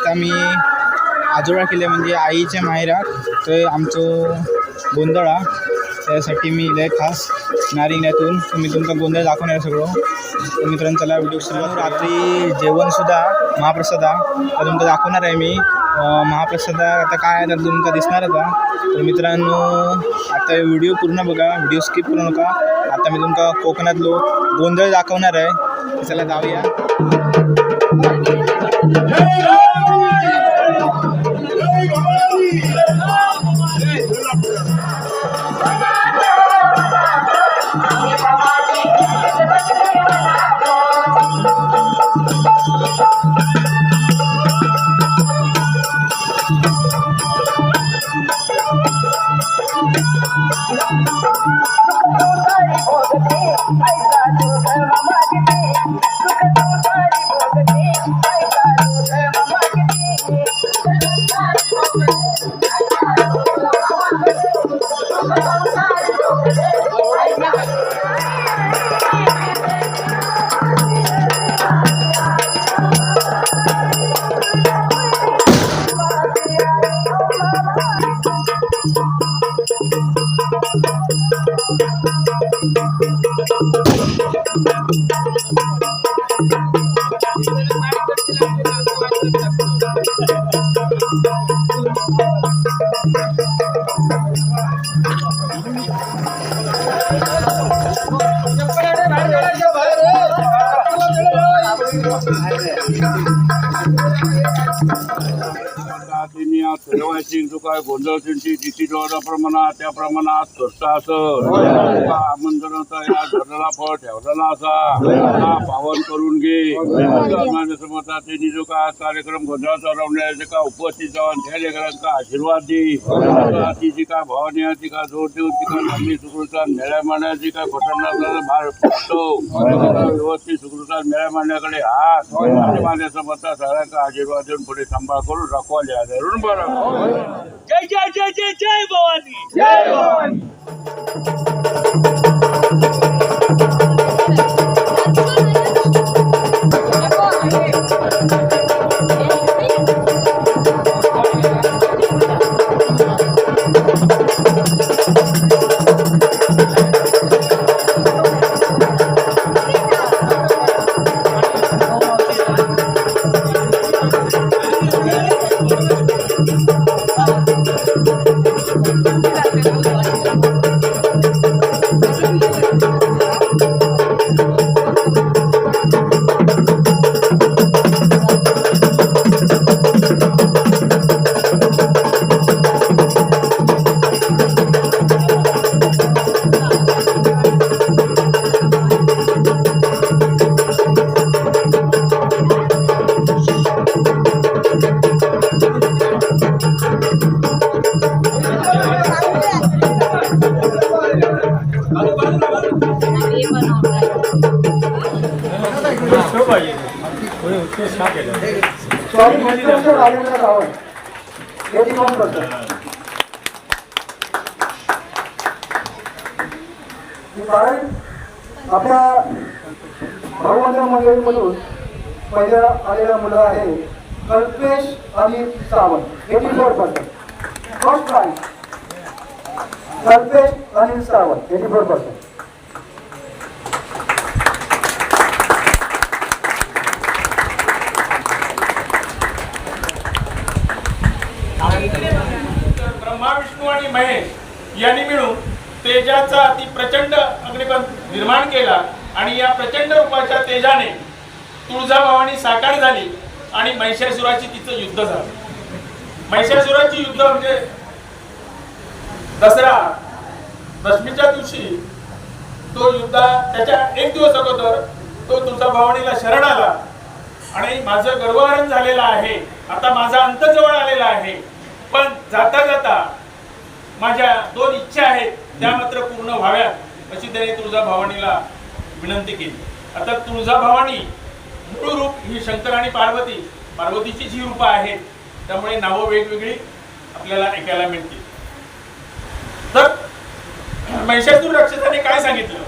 आता मी आजोळा किल्ले म्हणजे आईच्या माहेरात तर आमचं गोंधळा त्यासाठी मी लय खास नारिंग्यातून मी तुमचा गोंधळ दाखवणार आहे सगळं. तर मित्रांनो चला व्हिडिओ सुरू रात्री जेवणसुद्धा महाप्रसादा तर तुमका दाखवणार आहे मी. महाप्रसादा आता काय आहे तर तुमका दिसणार आता. तर मित्रांनो आता व्हिडिओ पूर्ण बघा. व्हिडिओ स्किप करू नका. आता मी तुमका कोकणातलो गोंधळ दाखवणार आहे. चला जाऊया. जेवढ्या प्रमाणात त्या प्रमाणात स्वस्त असं आमंत्रणाचा या धरणाला फळ ठेवलेला असा. पावन करून घे. समजा त्यांनी जो काय कार्यक्रम गोंधळाचा रवण्याचे का उपस्थित जाऊन त्या लेकरांचा आशीर्वाद दे. आता ती जी काय भावनी आहे ती काय जोर देऊन ती काय चांगली सुकृता मेळ्या मांडण्याची काय घटना भार पडतो. व्यवस्थित सुकृता मेळ्या मांडण्याकडे हात. माझ्या समजा सगळ्यांचा आशीर्वाद देऊन पुढे सांभाळ करून रखवाले धरून बरं. जय जय जय जय जय भवानी स्वामी विश्वेश्वर राजेंद्र सावंत यांची नोंद करतो कारण आपल्या भाऊबंध मंडळीमधून पहिल्या आलेला मुलगा आहे कल्पेश आणि Sawant. Eighty four percent first prize Kalpesh Anil Sawant. Eighty four percent Mahesh यांनी मिळून तेजाचा अति प्रचंड अग्निपंथ निर्माण केला आणि या प्रचंड रूपाच्या तेजाने तुळजाभवानी साकार झाली आणि महिषासुराची तिचं युद्ध झालं. महिषासुराची युद्ध म्हणजे दसरा. दशमीच्या दिवशी तो युद्धा त्याच्या एक दिवस अगोदर तो तुळजाभवानीला शरण आला. आणि माझं गर्वहरण झालेलं आहे. आता माझा अंत जवळ आलेला आहे. पण जाता जाता माझ्या दोन इच्छा आहेत त्या मात्र पूर्ण व्हाव्यात अशी त्याने तुळजाभवानीला विनंती केली. आता तुळजाभवानी मूळ रूप ही शंकर आणि पार्वती पार्वतीचीच ही रूपं आहेत त्यामुळे नावं वेगवेगळी आपल्याला ऐकायला मिळतील. तर महिषासूर राक्षसाने काय सांगितलं?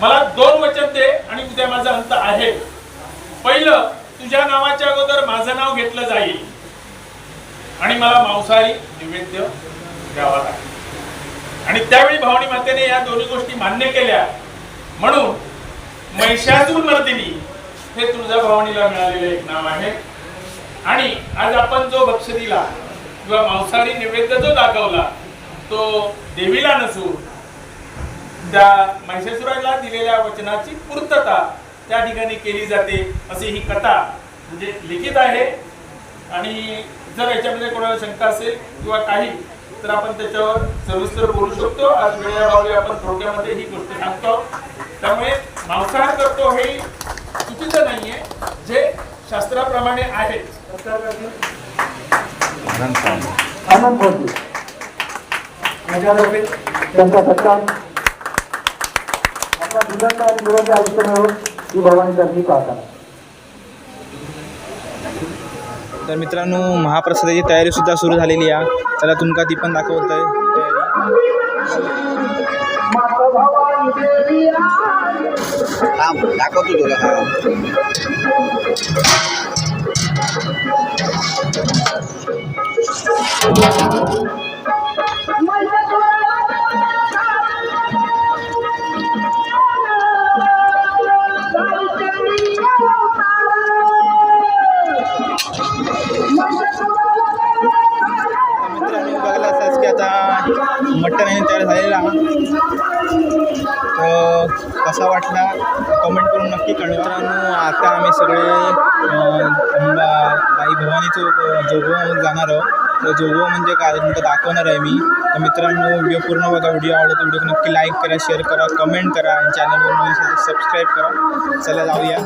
मला दोन वचन दे आणि उद्या माझा अंत आहे. पहिलं तुझ्या नावाच्या अगोदर माझं नाव घेतलं जाईल. आणि मला मांसाहारी नैवेद्य द्यावा लागेल आणि त्यावेळी भावनी मातेने या दोन्ही गोष्टी मान्य केल्या. म्हणून महिषासूर मर्दिनी हे तुळजा भवानीला मिळालेले एक नाव आहे. आणि आज आपण जो भक्ष दिला किंवा मांसाहारी नैवेद्य जो दाखवला तो देवीला नसून त्या महिषासुराला दिलेल्या वचनाची पूर्तता त्या ठिकाणी केली जाते अशी ही कथा म्हणजे लिखित आहे. आणि जर याच्यामध्ये कोणाला शंका असेल किंवा काही तर आपण त्याच्यावर सविस्तर बोलू शकतो. आज वेळेबाबी आपण थोडक्यामध्ये ही गोष्ट सांगतो. त्यामुळे मांसाहार करतो हे चुकीचं नाहीये. जे शास्त्राप्रमाणे आहे. आनंद होती त्यांचा सत्कार आपल्या दुधाचा आणि आयुष्य मिळवून ही भगवानी मी पाहतात तर मित्रांनो महाप्रसादाची तयारी सुद्धा सुरू झालेली आहे. त्याला तुमका ती पण दाखवत आहे दाखवतो तुला. कसा वाटला. कमेंट करून नक्की कळवा. मित्रांनो आता आम्ही सगळे बाई भवानीचं जोगवा जाणार आहोत. तर जोगवा म्हणजे काय? तुमचं दाखवणार आहे मी. तर मित्रांनो व्हिडिओ पूर्ण बघा. व्हिडिओ आवडतो व्हिडिओ नक्की लाईक करा शेअर करा कमेंट करा. आणि चॅनलवर सबस्क्राईब करा. चला जाऊया.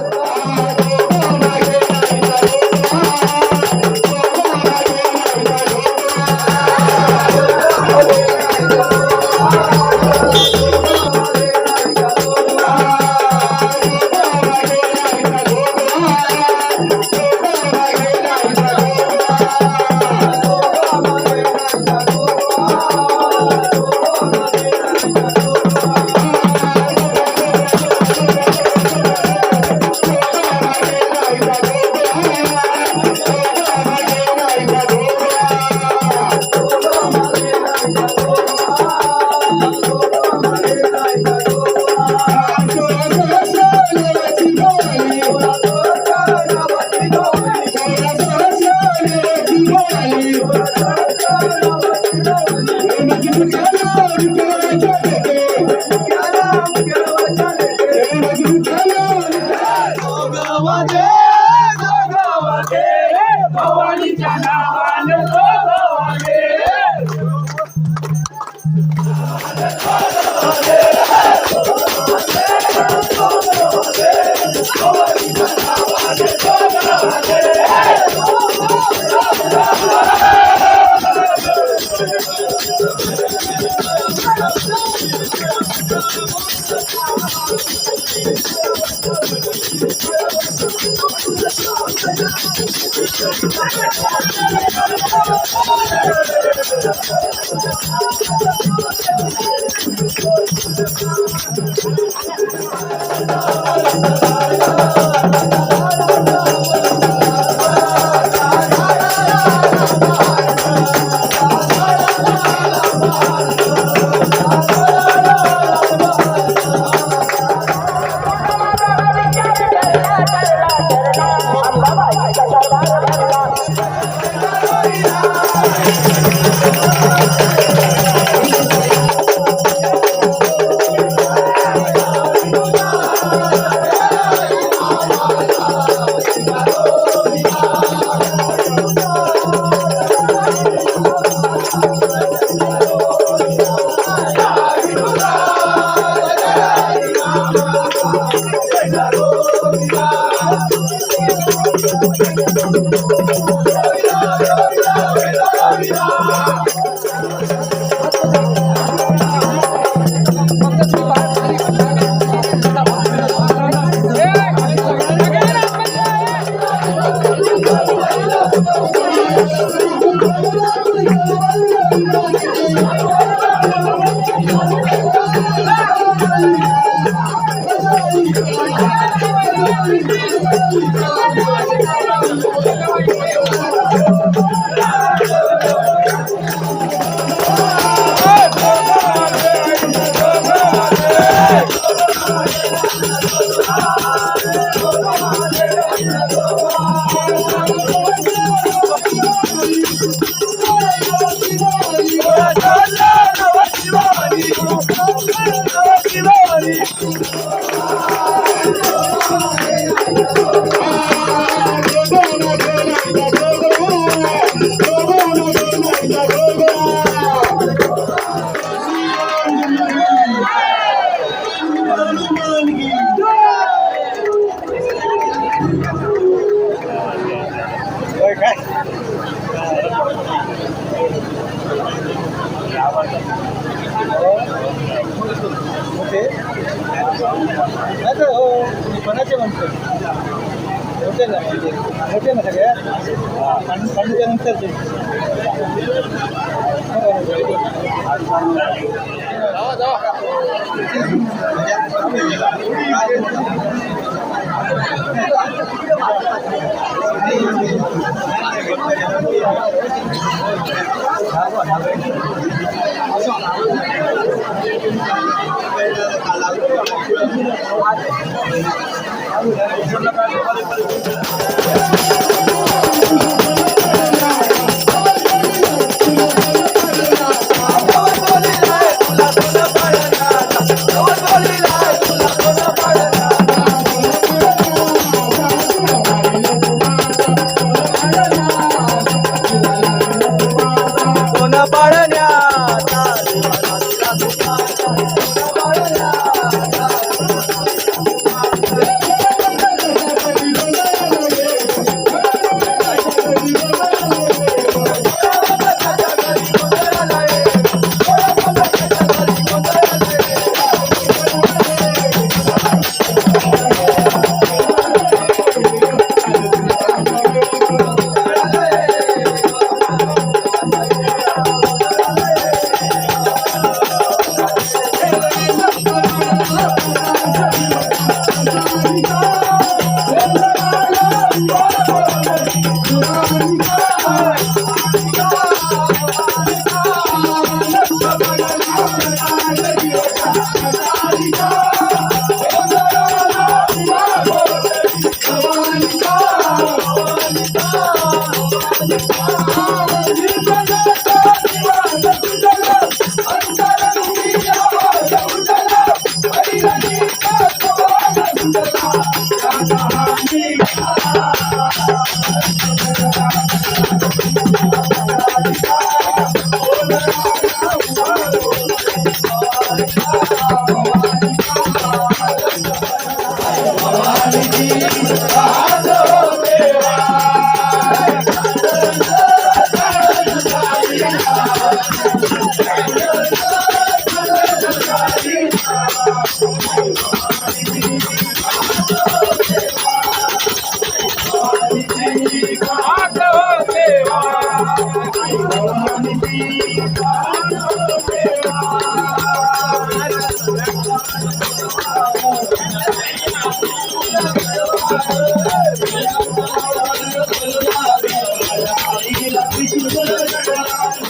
没得，没有。他不管他，तुम्ही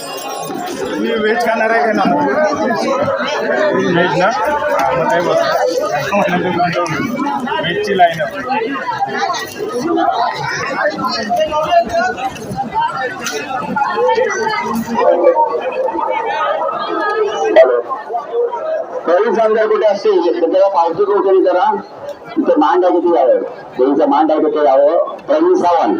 व्हेज खाणार आहे ना व्हेज ना? मग काय बघ व्हेजची लाईन पोलीस कुठे असतील? तर त्याला पावती कोठडी करा? तिथे मान आहे यावं देवीचं मान आहे किती यावं प्रवीण सावंत.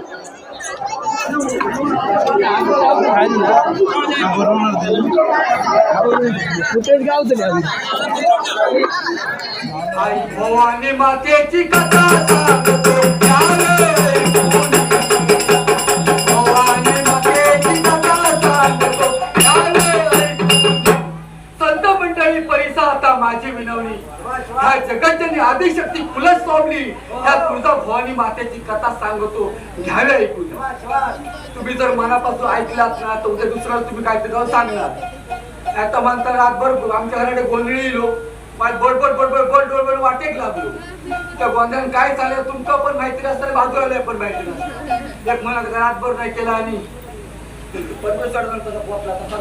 भवानी मातेची कथा सांगतो ह्या जगतजनी आदिशक्ती फुलच सोडली ह्या तुळजा भवानी मातेची कथा सांगतो. घ्यावे ऐकून. तुम्ही जर मनापासून ऐकलात ना तर उद्या दुसऱ्याला तुम्ही काय जाऊन सांगणार. आता म्हणता रातभर आमच्या घराकडे गोंधळी लोक माझ बडबड बडबड बड बडबड वाटेक लागलो. त्या गोंधळात काय चाललं तुमचं पण माहिती नसतं बाजूला पण माहिती नसतं. एक म्हणा रातभर नाही केला आणि. परमेश्वर त्याच्यामध्ये पोचला तसा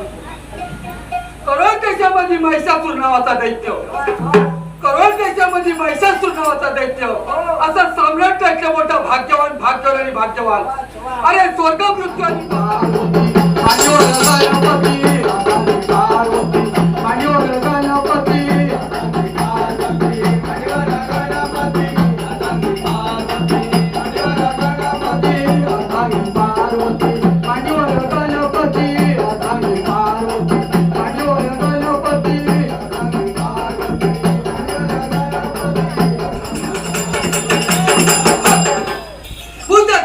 महिषासूर नावाचा दैत्य हो. करोड देशामध्ये महिषासूर नावाचा दैत्य असा सम्राट त्यातल्या मोठा भाग्यवान भाग्यवान आणि भाग्यवान. अरे स्वर्ग मृत्यू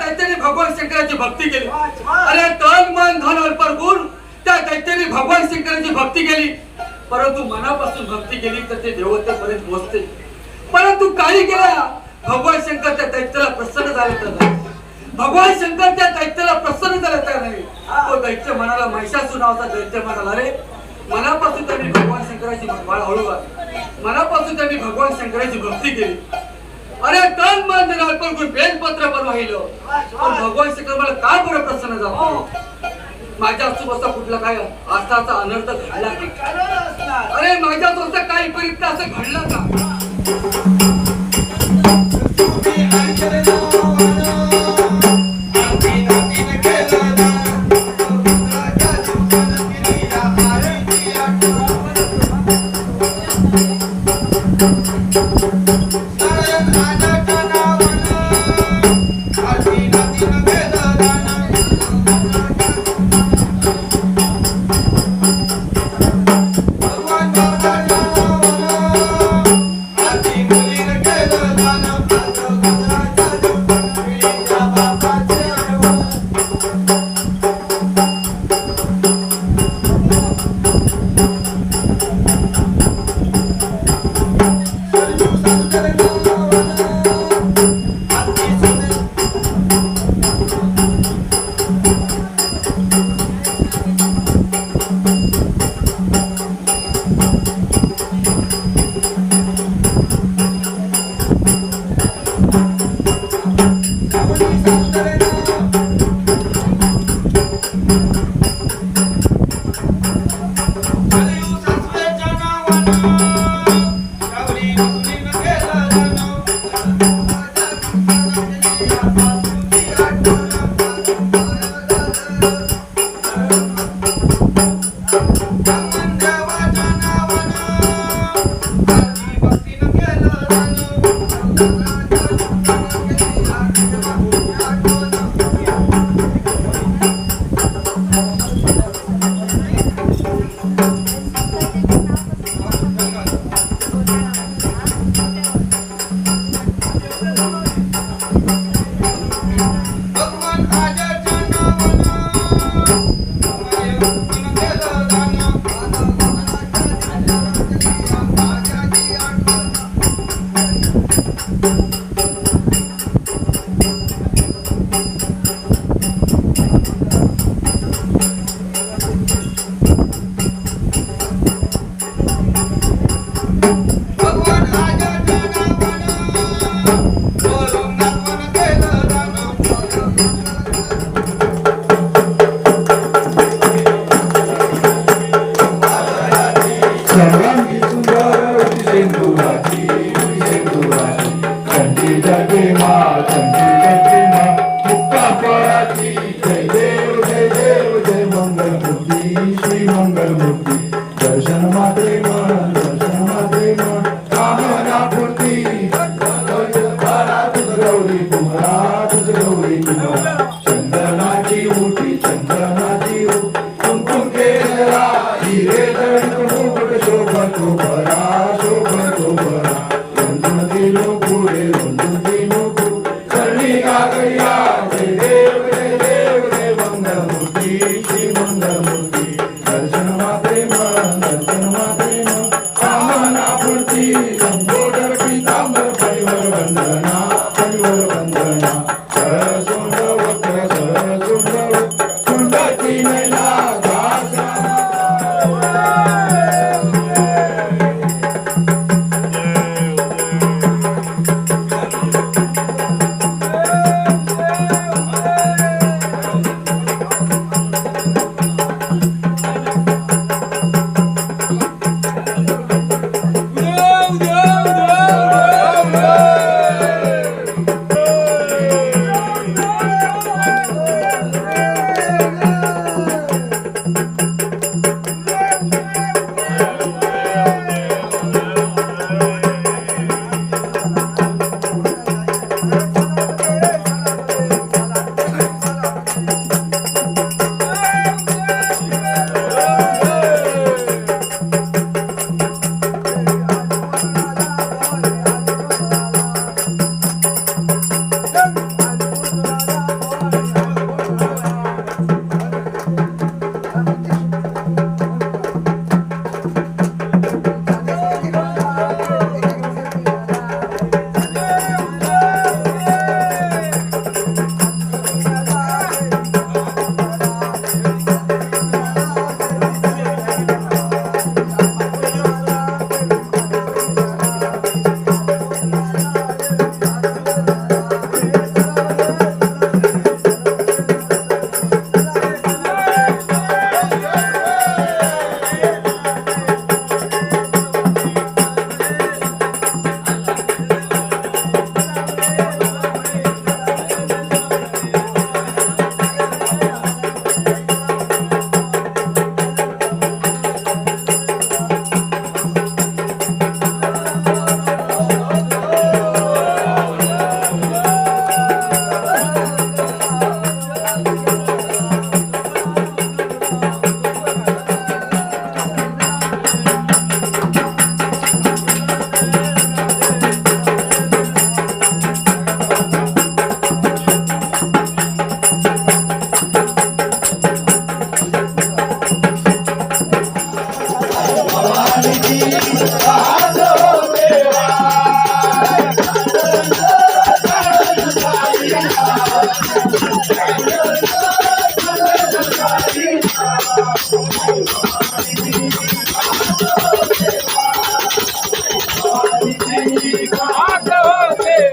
दैत्याने भगवान शंकराची भक्ती केली. अरे तन मन धन अर्पण त्या दैत्याने भगवान शंकराची भक्ती केली. परंतु मनापासून भक्ती केली तर ते देवतेपर्यंत पोहोचते. परंतु काही केला भगवान शंकर त्या दैत्याला प्रसन्न झाले तर भगवान शंकर त्या दैत्याला प्रसन्न झाले तर नाही. तो दैत्य मनाला महिषासुर नावाचा दैत्य म्हणाला रे मनापासून त्यांनी भगवान शंकराची हळूवार मनापासून त्यांनी भगवान शंकराची भक्ती केली. अरे तन मन धन अर्पण करून बेलपत्र पण वाहिलं पण भगवान शंकर मला काय बरं प्रसन्न झाला माझ्या आजूबाजूचा कुठला काय आस्थाचा अनर्थ घडला का? अरे माझ्या दोस्ता काही परित असं घडलं का?